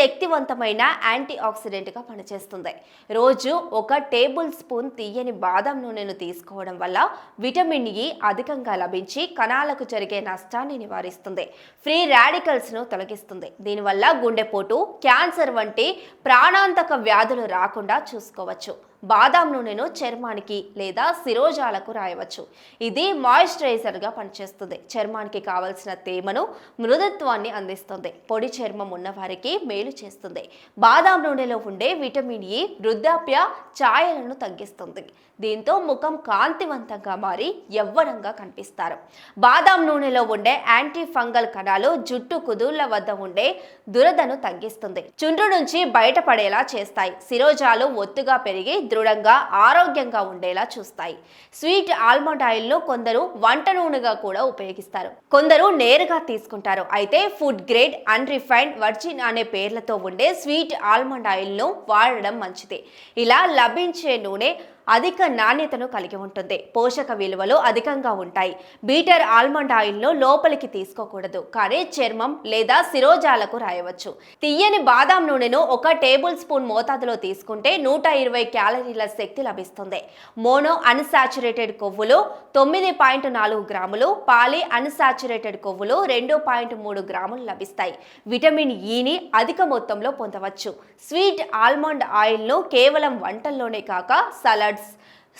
శక్తివంతమైన యాంటీ ఆక్సిడెంట్గా పనిచేస్తుంది. రోజు ఒక టేబుల్ స్పూన్ తీయని బాదం నూనెను తీసుకోవడం వల్ల విటమిన్ ఇ అధికంగా లభించి కణాలకు జరిగే నష్టాన్ని నివారిస్తుంది. ఫ్రీ రాడికల్స్ను తొలగిస్తుంది. దీనివల్ల గుండెపోటు క్యాన్సర్ వంటి ప్రాణాంతక వ్యాధులు రాకుండా చూసుకోవచ్చు. బాదాం నూనెను చర్మానికి లేదా శిరోజాలకు రాయవచ్చు. ఇది మాయిశ్చరైజర్గా పనిచేస్తుంది. చర్మానికి కావలసిన తేమను మృదుత్వాన్ని అందిస్తుంది. పొడి చర్మం ఉన్నవారికి మేలు చేస్తుంది. బాదాం నూనెలో ఉండే విటమిన్ ఇ వృద్ధాప్య ఛాయలను తగ్గిస్తుంది. దీంతో ముఖం కాంతివంతంగా మారి యవ్వనంగా కనిపిస్తారు. బాదాం నూనెలో ఉండే యాంటీ ఫంగల్ కణాలు జుట్టు కుదుళ్ళ వద్ద ఉండే దురదను తగ్గిస్తుంది. చుండ్రు నుంచి బయటపడేలా చేస్తాయి. శిరోజాలు ఒత్తుగా పెరిగి దృఢంగా ఆరోగ్యంగా ఉండేలా చూస్తాయి. స్వీట్ ఆల్మండ్ ఆయిల్ను కొందరు వంట నూనెగా కూడా ఉపయోగిస్తారు. కొందరు నేరుగా తీసుకుంటారు. అయితే ఫుడ్ గ్రేడ్ అన్రిఫైన్డ్ వర్జిన్ అనే పేర్లతో ఉండే స్వీట్ ఆల్మండ్ ఆయిల్ను వాడడం మంచిది. ఇలా లభించే నూనె అధిక నాణ్యతను కలిగి ఉంటుంది. పోషక విలువలు అధికంగా ఉంటాయి. బీటర్ ఆల్మండ్ ఆయిల్ను లోపలికి తీసుకోకూడదు. కానీ చర్మం లేదా శిరోజాలకు రాయవచ్చు. తీయని బాదాం నూనెను ఒక టేబుల్ స్పూన్ మోతాదులో తీసుకుంటే నూట ఇరవై క్యాలరీల శక్తి లభిస్తుంది. మోనో అన్సాచురేటెడ్ కొవ్వులు తొమ్మిది పాయింట్ నాలుగు గ్రాములు పాలి అన్సాచురేటెడ్ కొవ్వులు రెండు పాయింట్ మూడు గ్రాములు లభిస్తాయి. విటమిన్ ఈని అధిక మొత్తంలో పొందవచ్చు. స్వీట్ ఆల్మండ్ ఆయిల్ను కేవలం వంటల్లోనే కాక సలాడ్స్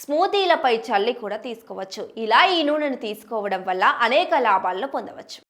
స్మూతీలపై చల్లి కూడా తీసుకోవచ్చు. ఇలా ఈ నూనెను తీసుకోవడం వల్ల అనేక లాభాలను పొందవచ్చు.